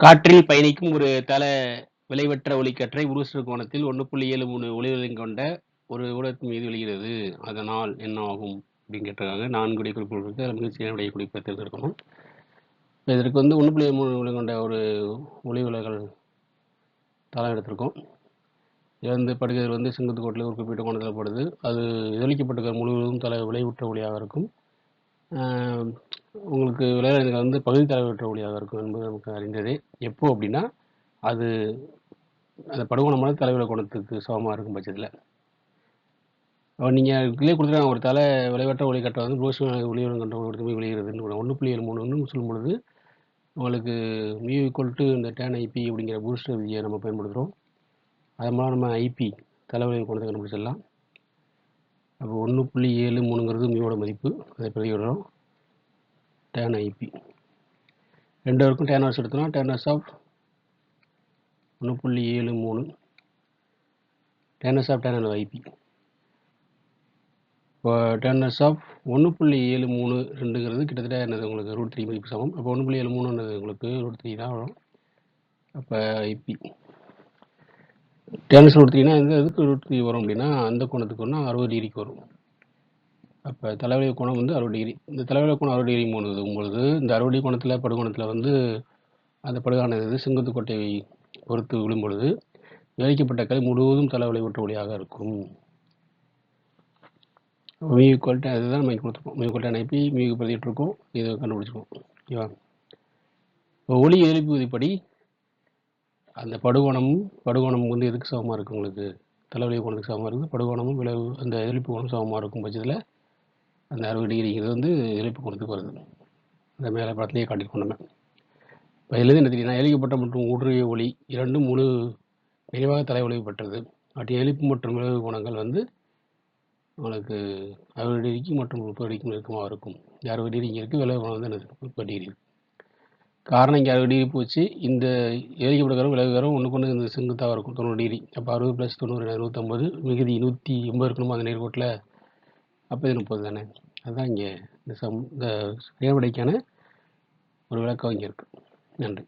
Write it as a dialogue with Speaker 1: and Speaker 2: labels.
Speaker 1: காற்றில் பயணிக்கும் ஒரு தல விளைவற்ற ஒளிக்கற்றை உருசுறு கோணத்தில் 1.73 ஒளிவலயம் கொண்ட ஒரு ஊடகத்தின் மீது விழுகிறது. அதனால் என்ன ஆகும்? அப்படின்னு கேட்டிருக்காங்க. 4 விடை குறிப்புகள் இருக்கு. குறிப்பை தேர்ந்தெடுக்கணும். இதற்கு வந்து 1.73 ஒளி கொண்ட ஒரு ஒளி விலகல் தளம் எடுத்திருக்கோம். இது வந்து வந்து செங்குத்து கோட்டில் ஒரு குறிப்பிட்ட கோணத்தில் படுது. அது எதிர்க்கப்பட்டிருக்கிற முழுவதும் தலை விளைவுற்ற ஒளியாக இருக்கும். உங்களுக்கு விளையாடுறதுக்கு வந்து பகுதி தலைவற்ற ஒளியாக இருக்கும் என்பது நமக்கு அறிந்ததே. எப்போ அப்படின்னா, அது அந்த படுகோணமான தலைவில கோணத்துக்கு சமமாக இருக்கும் பட்சத்தில் நீங்கள் கீழே கொடுத்துருக்காங்க ஒரு தலை விளைவற்ற கட்ட வந்து புருஷ ஒளிவலயம் கொண்ட ஒரு போய் விழுகிறதுன்னு 1.73ன்னு சொல்லும்பொழுது, உங்களுக்கு மியூ ஈக்குவல் டு இந்த டேன் ஐபி அப்படிங்கிற பூஸ்டர் விதியை நம்ம பயன்படுத்துகிறோம் அது மூலம் நம்ம ஐபி தலைவலி கொண்டு கண்டுபிடிச்சிடலாம். அப்போ ஒன்று புள்ளி ஏழு மூணுங்கிறது மியோட மதிப்பு. அதை பிரதியிடுறோம். Tan IP. ரெண்டு வரைக்கும் டேன் ஹவர்ஸ் எடுத்தோம்னா tan inverse of 1.73 tan inverse of tan of IP. இப்போ டேன் இன்வெர்ஸ் ஆஃப் 1.73 2ங்கிறது கிட்டத்தட்ட என்னது உங்களுக்கு ரூட் த்ரீ மதிப்பு சமம். அப்போ 1.73ன்றது உங்களுக்கு ரூட் த்ரீ தான் வரும். அப்போ ஐபி. டேன் ரூட் த்ரீனா எந்த இதுக்கு ரூட் த்ரீ வரும் அப்படின்னா, அந்த கோணத்துக்கு வரும்னா 60 டிகிரிக்கு வரும். அப்போ தலைவலி கோணம் வந்து 60 டிகிரி. இந்த தலைவலி கோணம் 60 டிகிரி போனது பொழுது, இந்த 60 டிகிரி படுகோணத்தில் வந்து அந்த படுகானது செங்குத்து கோட்டை பொறுத்து விழும்பொழுது, விளைக்கப்பட்ட கலை முழுவதும் தலைவலி ஊற்ற ஒளியாக இருக்கும். மியூ ஈக்குவல் அதுதான் நம்ம கொடுத்துருக்கோம். மியூ ஈக்குவல் அனுப்பி ஐபி மியூ இதை கண்டுபிடிச்சிருக்கோம். ஓகேவா? இப்போ ஒளி எதிர்ப்பு உதிப்படி அந்த படுகோணமும் படுகோணம் வந்து எதுக்கு சமமாக இருக்கும் உங்களுக்கு? தலைவலி கோணத்துக்கு சமமாக இருக்குது. படுகோணமும் விளைவு அந்த எதிர்ப்பு கோணம் சமமாக இருக்கும் பட்சத்தில் அந்த 60 டிகிரிங்கிறது வந்து எதிர்ப்பு கோணத்துக்கு வருது. அந்த மேலே படத்துலேயே காட்டியிருக்கோம் நம்ம. இப்போ இதுலேருந்து என்ன தெரியுதுன்னா, எதிரொலிக்கப்பட்ட மற்றும் ஊடுருவிய ஒளி இரண்டும் முழு நிறைவாக தலை விளைவு பெற்றது. அவற்றின் மற்றும் விளைவு கோணங்கள் வந்து உங்களுக்கு 60 டிகிரிக்கு மற்றும் 30 டிகிரிக்கும் நெருக்கமாக இருக்கும். 60 டிகிரி இங்கே இருக்குது விளைவு கோணம் வந்து எனக்கு முப்பது டிகிரி காரணம் இங்கே 60 டிகிரி போச்சு. இந்த எதிரொலிக்கப்பட்ட கரம் விளைவு ஒன்று ஒண்ணுக்கு இந்த செங்குத்தாக இருக்கும் 90 டிகிரி. அப்போ 60 பிளஸ் 90 150 மிகுதி 180 இருக்கணுமா அந்த நேர்கோட்டில் அப்போ இது 30 தானே. அதுதான் இங்கே இந்த சம் இந்த விடைக்கான ஒரு விளக்கம் இங்கே இருக்குது நன்றி.